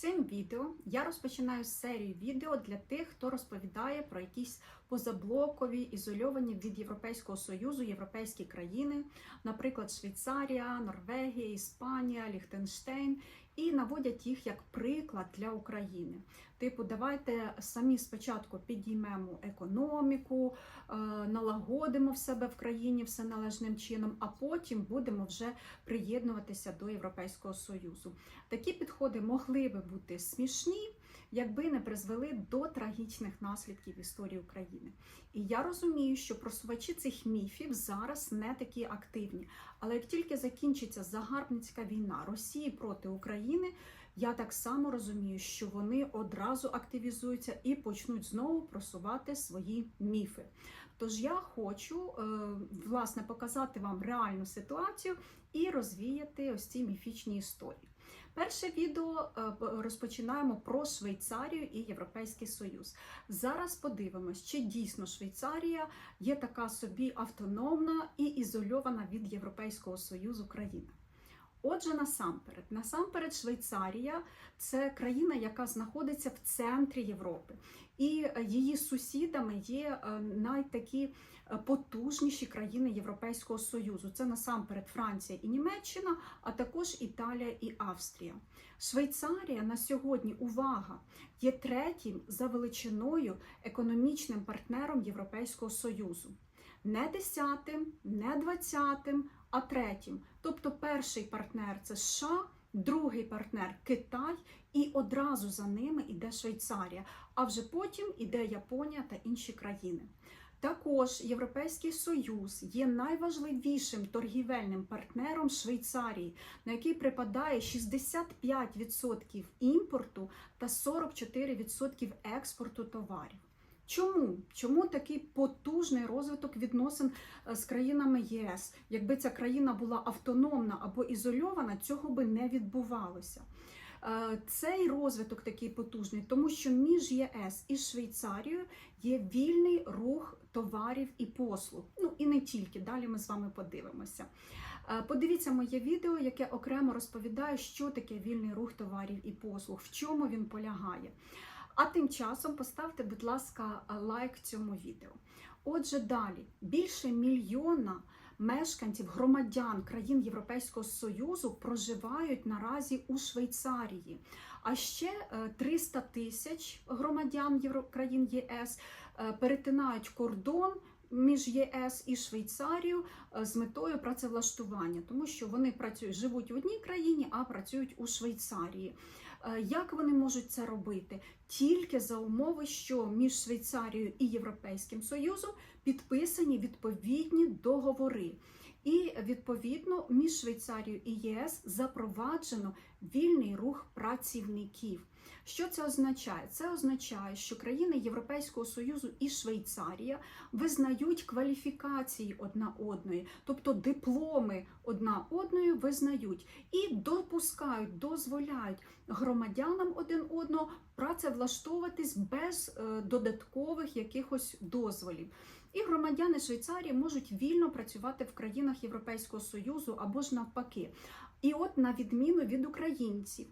Цим відео я розпочинаю серію відео для тих, хто розповідає про якісь позаблокові, ізольовані від Європейського Союзу європейські країни, наприклад, Швейцарія, Норвегія, Іспанія, Ліхтенштейн, і наводять їх як приклад для України. Типу, давайте самі спочатку підіймемо економіку, е, налагодимо в себе в країні все належним чином, а потім будемо вже приєднуватися до Європейського Союзу. Такі підходи могли би бути смішні, якби не призвели до трагічних наслідків історії України. І я розумію, що просувачі цих міфів зараз не такі активні. Але як тільки закінчиться загарбницька війна Росії проти України, я так само розумію, що вони одразу активізуються і почнуть знову просувати свої міфи. Тож я хочу е, власне показати вам реальну ситуацію і розвіяти ось ці міфічні історії. Перше відео е, розпочинаємо про Швейцарію і Європейський Союз. Зараз подивимось, чи дійсно Швейцарія є така собі автономна і ізольована від Європейського Союзу країна. Отже, насамперед, насамперед, Швейцарія це країна, яка знаходиться в центрі Європи, і її сусідами є найтакі потужніші країни Європейського Союзу. Це насамперед Франція і Німеччина, а також Італія і Австрія. Швейцарія на сьогодні увага є третім за величиною економічним партнером Європейського Союзу. Не десятим, не двадцятим, а третім. Тобто перший партнер це США, другий партнер Китай, і одразу за ними йде Швейцарія, а вже потім іде Японія та інші країни. Також Європейський Союз є найважливішим торгівельним партнером Швейцарії, на який припадає 65% імпорту та 44% експорту товарів. Чому? Чому такий потужний розвиток відносин з країнами ЄС? Якби ця країна була автономна або ізольована, цього би не відбувалося. Цей розвиток такий потужний, тому що між ЄС і Швейцарією є вільний рух товарів і послуг. Ну і не тільки. Далі ми з вами подивимося. Подивіться моє відео, яке окремо розповідає, що таке вільний рух товарів і послуг, в чому він полягає. А тим часом поставте, будь ласка, лайк цьому відео. Отже, далі більше мільйона мешканців, громадян країн Європейського Союзу проживають наразі у Швейцарії. А ще 300 тисяч громадян країн ЄС перетинають кордон. Між ЄС і Швейцарією з метою працевлаштування, тому що вони працюють, живуть в одній країні, а працюють у Швейцарії. Як вони можуть це робити? Тільки за умови, що між Швейцарією і Європейським Союзом підписані відповідні договори. І відповідно між Швейцарією і ЄС запроваджено вільний рух працівників. Що це означає? Це означає, що країни Європейського Союзу і Швейцарія визнають кваліфікації одна одної, тобто дипломи одна одної визнають і допускають, дозволяють громадянам один одного працевлаштовуватись без додаткових якихось дозволів. І громадяни Швейцарії можуть вільно працювати в країнах Європейського Союзу або ж навпаки. І от, на відміну від українців,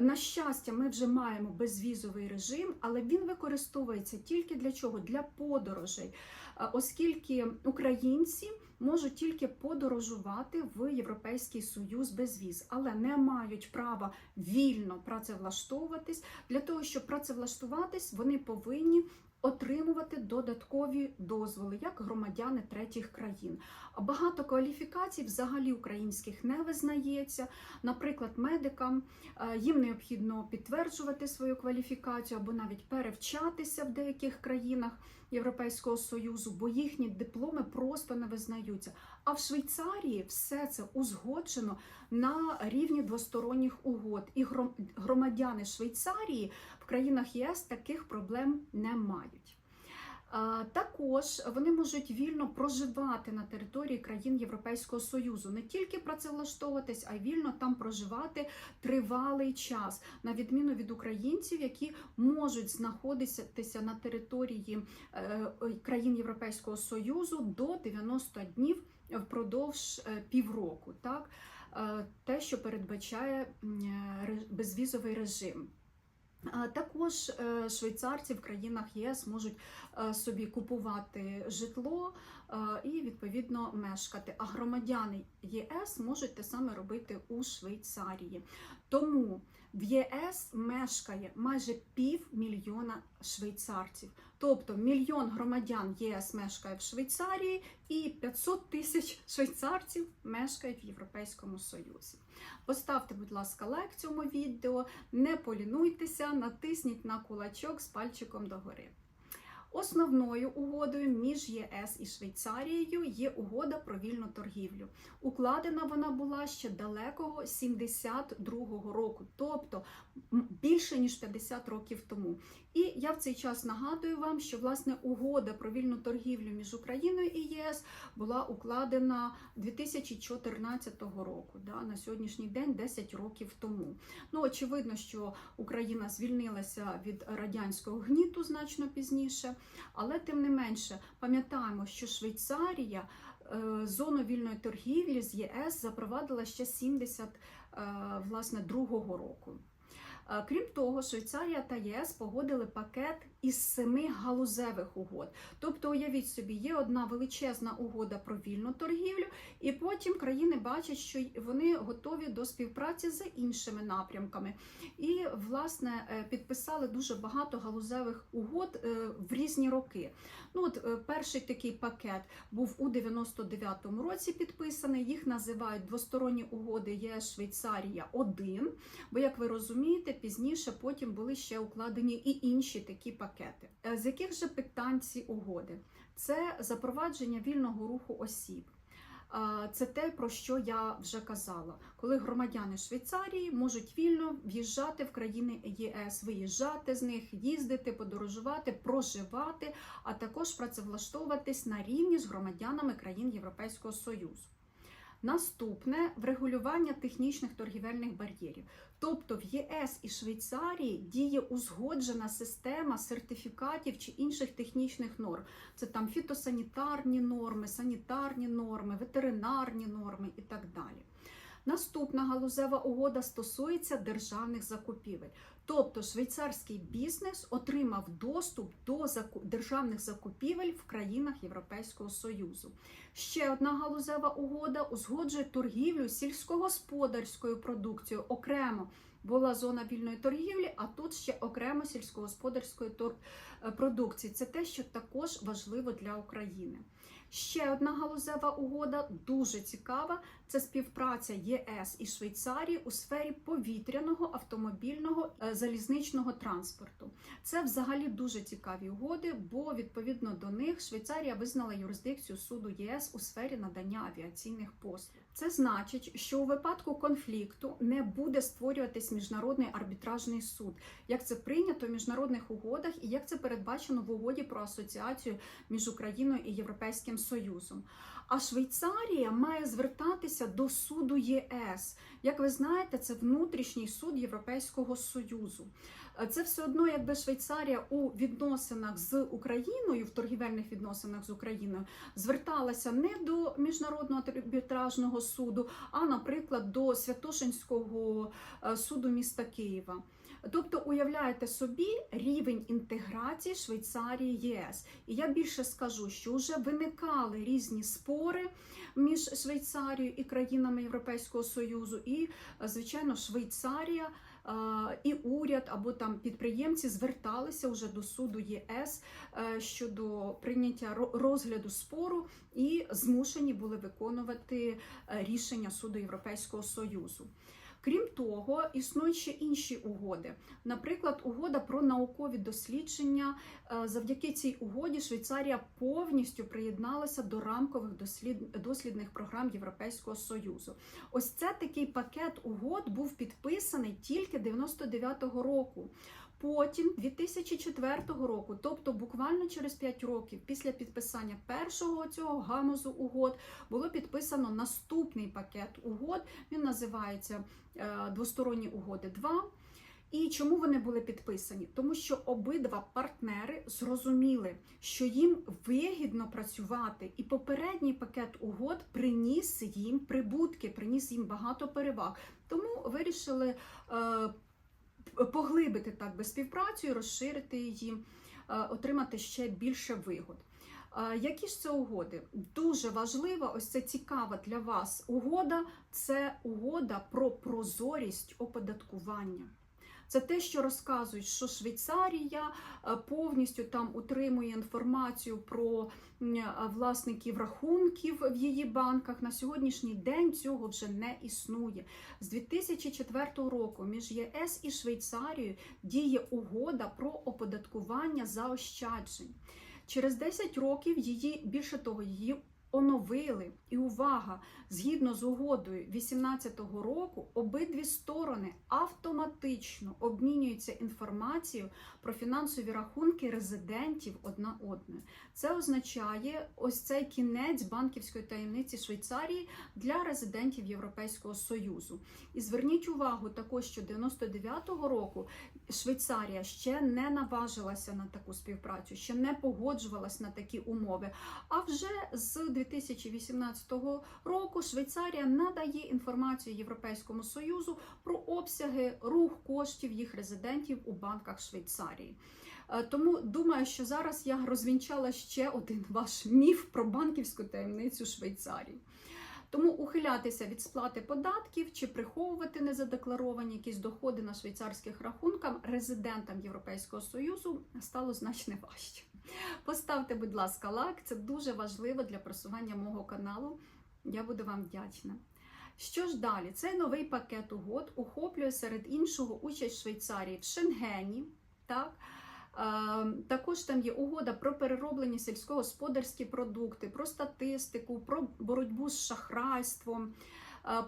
на щастя, ми вже маємо безвізовий режим, але він використовується тільки для чого? Для подорожей, оскільки українці можуть тільки подорожувати в Європейський Союз без віз, але не мають права вільно працевлаштовуватись. Для того, щоб працевлаштуватись, вони повинні отримувати додаткові дозволи як громадяни третіх країн. Багато кваліфікацій взагалі українських не визнається. Наприклад, медикам їм необхідно підтверджувати свою кваліфікацію або навіть перевчатися в деяких країнах Європейського Союзу, бо їхні дипломи просто не визнаються. А в Швейцарії все це узгоджено на рівні двосторонніх угод. І громадяни Швейцарії в країнах ЄС таких проблем не мають. Також вони можуть вільно проживати на території країн Європейського Союзу, не тільки працевлаштовуватись, а й вільно там проживати тривалий час, на відміну від українців, які можуть знаходитися на території е, країн Європейського Союзу до 90 днів впродовж е, півроку. Так? е, те, що передбачає е, безвізовий режим. Також е, швейцарці в країнах єС можуть е, собі купувати житло е, і відповідно мешкати. А громадяни ЄС можуть те саме робити у Швейцарії. Тому в ЄС мешкає майже півмільйона швейцарців. Тобто мільйон громадян ЄС мешкає в Швейцарії, і 500 тисяч швейцарців мешкають в Європейському Союзі. Поставте, будь ласка, лайк цьому відео, не полінуйтеся, натисніть на кулачок з пальчиком догори. Основною угодою між ЄС і Швейцарією є угода про вільну торгівлю. Укладена вона була ще далекого 72-го року, тобто більше ніж 50 років тому. І я в цей час нагадую вам, що власне угода про вільну торгівлю між Україною і ЄС була укладена 2014 року, да, на сьогоднішній день 10 років тому. Ну, очевидно, що Україна звільнилася від радянського гніту значно пізніше, але тим не менше пам'ятаємо, що Швейцарія е, зону вільної торгівлі з ЄС запровадила ще 70 е, власне другого року. Е, Крім того, Швейцарія та ЄС погодили пакет із семи галузевих угод. Тобто, уявіть собі, є одна величезна угода про вільну торгівлю, і потім країни бачать, що вони готові до співпраці з іншими напрямками. І, власне, е, підписали дуже багато галузевих угод е, в різні роки. Ну, от е, перший такий пакет був у 99-му році підписаний. Їх називають двосторонні угоди ЄС Швейцарія 1 Бо, як ви розумієте, пізніше потім були ще укладені і інші такі пакети. Е, З яких же питань ці угоди? Це запровадження вільного руху осіб. Це те, про що я вже казала, коли громадяни Швейцарії можуть вільно в'їжджати в країни ЄС, виїжджати з них, їздити, подорожувати, проживати, а також працевлаштовуватись на рівні з громадянами країн Європейського Союзу. Наступне врегулювання технічних торгівельних бар'єрів. Тобто в ЄС і Швейцарії діє узгоджена система сертифікатів чи інших технічних норм. Це там фітосанітарні норми, санітарні норми, ветеринарні норми і так далі. Наступна галузева угода стосується державних закупівель. Тобто швейцарський бізнес отримав доступ до державних закупівель в країнах Європейського Союзу. Ще одна галузева угода узгоджує торгівлю сільськогосподарською продукцією окремо. Була зона вільної торгівлі, а тут ще окремо сільськогосподарської е, продукції. Це те, що також важливо для України. Ще одна галузева угода дуже цікава. Це співпраця ЄС і Швейцарії у сфері повітряного автомобільного е, залізничного транспорту. Це взагалі дуже цікаві угоди, бо відповідно до них Швейцарія визнала юрисдикцію суду ЄС у сфері надання авіаційних послуг. Це значить, що у випадку конфлікту не буде створюватись міжнародний арбітражний суд, як це прийнято в міжнародних угодах і як це передбачено в угоді про асоціацію між Україною і Європейським Союзом. А Швейцарія має звертатися до суду ЄС. Як ви знаєте, це внутрішній суд Європейського Союзу. Е, Це все одно, якби Швейцарія у відносинах з Україною, в торгівельних відносинах з Україною, зверталася не до міжнародного арбітражного суду, а, наприклад, до Святошинського е, суду міста Києва. Тобто, уявляєте собі рівень інтеграції Швейцарії ЄС. І я більше скажу, що вже виникали різні спори між Швейцарією і країнами Європейського Союзу, і, звичайно, Швейцарія. е, І уряд або там підприємці зверталися вже до суду ЄС е, щодо прийняття розгляду спору і змушені були виконувати е, рішення суду Європейського Союзу. Крім того, існують ще інші угоди. Наприклад, угода про наукові дослідження. Е, Завдяки цій угоді Швейцарія повністю приєдналася до рамкових дослідних програм Європейського Союзу. Ось це такий пакет угод був підписаний тільки 99-го року. Потім 2004 року, тобто буквально через 5 років після підписання першого цього гамузу угод, було підписано наступний пакет угод. Він називається е, двосторонні угоди 2. І чому вони були підписані? Тому що обидва партнери зрозуміли, що їм вигідно працювати, і попередній пакет угод приніс їм прибутки, приніс їм багато переваг. Тому вирішили е, поглибити так би співпрацю розширити її, е, отримати ще більше вигод. Е, Які ж це угоди? Дуже важлива, ось це цікава для вас угода це угода про прозорість оподаткування. Це те, що розказують, що Швейцарія е, повністю там утримує інформацію про е, власників рахунків в її банках. На сьогоднішній день цього вже не існує. З 2004 року між ЄС і Швейцарією діє угода про оподаткування заощаджень. Через 10 років її більше того, її оновили. І увага! Згідно з угодою 18-го року, обидві сторони автоматично обмінюються інформацією про фінансові рахунки резидентів одна одної. Це означає ось цей кінець банківської таємниці Швейцарії для резидентів Європейського Союзу. І зверніть увагу також, що 99-го року Швейцарія ще не наважилася на таку співпрацю, ще не погоджувалась на такі умови. А вже з 2018 року Швейцарія надає інформацію Європейському Союзу про обсяги рух коштів їх резидентів у банках Швейцарії. Е, Тому думаю, що зараз я розвінчала ще один ваш міф про банківську таємницю Швейцарії. Тому ухилятися від сплати податків чи приховувати незадекларовані якісь доходи на швейцарських рахунках резидентам Європейського Союзу стало значно важче. Поставте, будь ласка, лайк, це дуже важливо для просування мого каналу. Я буду вам вдячна. Що ж далі? Цей новий пакет угод охоплює серед іншого участь Швейцарії в Шенгені. Так? Е, Також там є угода про перероблені сільськогосподарські продукти, про статистику, про боротьбу з шахрайством,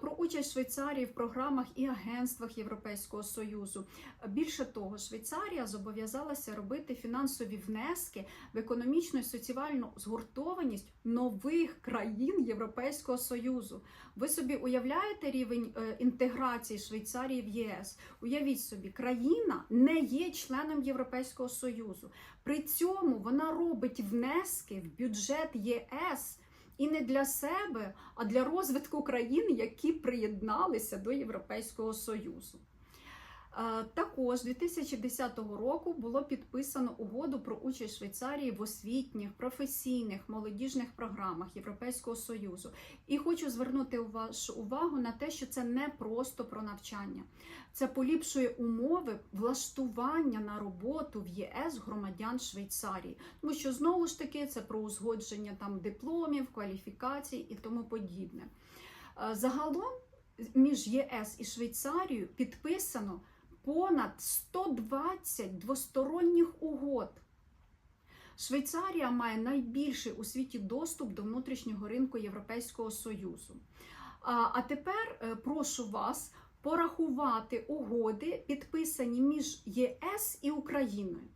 про участь Швейцарії в програмах і агентствах Європейського Союзу. Більше того, Швейцарія зобов'язалася робити фінансові внески в економічну і соціальну згуртованість нових країн Європейського Союзу. Ви собі уявляєте рівень е, інтеграції Швейцарії в ЄС? Уявіть собі, країна не є членом Європейського Союзу. При цьому вона робить внески в бюджет ЄС і не для себе, а для розвитку країн, які приєдналися до Європейського Союзу. Також 2010 року було підписано угоду про участь Швейцарії в освітніх, професійних, молодіжних програмах Європейського Союзу. І хочу звернути вашу увагу на те, що це не просто про навчання, це поліпшує умови влаштування на роботу в ЄС громадян Швейцарії. Тому що знову ж таки це про узгодження там дипломів, кваліфікацій і тому подібне. Е, Загалом між ЄС і Швейцарією підписано понад 120 двосторонніх угод. Швейцарія має найбільший у світі доступ до внутрішнього ринку Європейського Союзу. А, тепер е, прошу вас порахувати угоди, підписані між ЄС і Україною.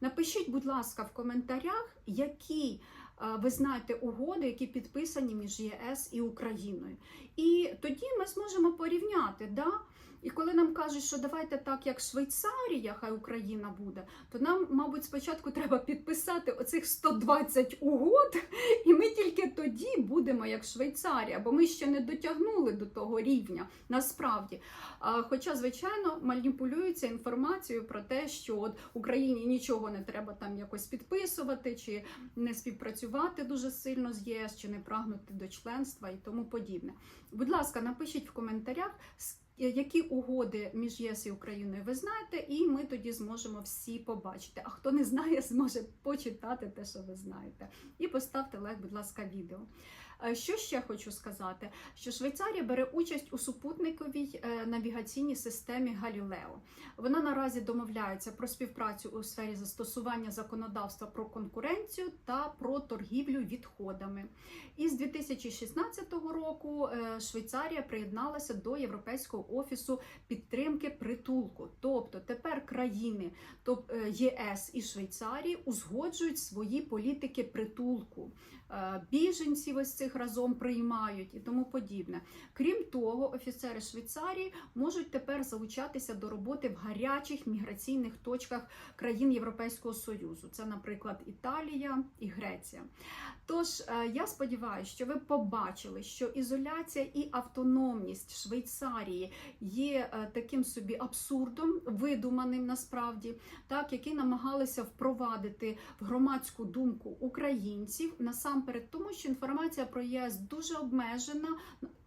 Напишіть, будь ласка, в коментарях, які е, ви знаєте угоди, які підписані між ЄС і Україною. І тоді ми зможемо порівняти. Да? І коли нам кажуть, що давайте так, як Швейцарія, хай Україна буде, то нам, мабуть, спочатку треба підписати оцих 120 угод, і ми тільки тоді будемо як Швейцарія, бо ми ще не дотягнули до того рівня насправді. Хоча, звичайно, маніпулюється інформацією про те, що от Україні нічого не треба там якось підписувати, чи не співпрацювати дуже сильно з ЄС, чи не прагнути до членства і тому подібне. Будь ласка, напишіть в коментарях, які угоди між ЄС і Україною ви знаєте, і ми тоді зможемо всі побачити. А хто не знає, зможе почитати те, що ви знаєте. І поставте лайк, будь ласка, відео. Що ще хочу сказати? Що Швейцарія бере участь у супутниковій е, навігаційній системі Галілео. Вона наразі домовляється про співпрацю у сфері застосування законодавства про конкуренцію та про торгівлю відходами. І з 2016 року е, Швейцарія приєдналася до Європейського офісу підтримки притулку. Тобто тепер країни тоб- е, ЄС і Швейцарії узгоджують свої політики притулку. Е, Біженців ось цих разом приймають і тому подібне. Крім того, офіцери Швейцарії можуть тепер залучатися до роботи в гарячих міграційних точках країн Європейського Союзу. Це, наприклад, Італія і Греція. Тож е, я сподіваюся, що ви побачили, що ізоляція і автономність Швейцарії є е, таким собі абсурдом, видуманим насправді, так який намагалися впровадити в громадську думку українців насамперед, тому що інформація про ЄС дуже обмежена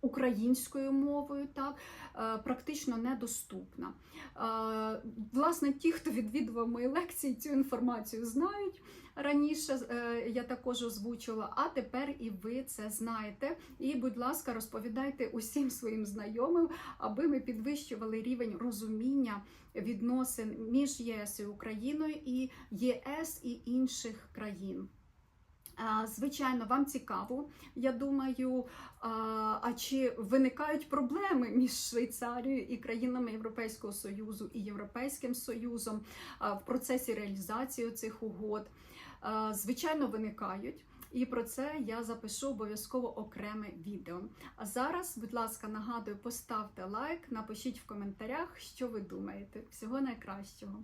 українською мовою, так е, практично недоступна. Е, Власне, ті, хто відвідував мої лекції, цю інформацію знають. Раніше е, я також озвучила, а тепер і ви це знаєте. І, будь ласка, розповідайте усім своїм знайомим, аби ми підвищували рівень розуміння відносин між ЄС і Україною і ЄС і інших країн. Звичайно, вам цікаво. Я думаю, а чи виникають проблеми між Швейцарією і країнами Європейського Союзу і Європейським Союзом в процесі реалізації цих угод? Звичайно, виникають. І про це я запишу обов'язково окреме відео. А зараз, будь ласка, нагадую, поставте лайк, напишіть в коментарях, що ви думаєте. Всього найкращого.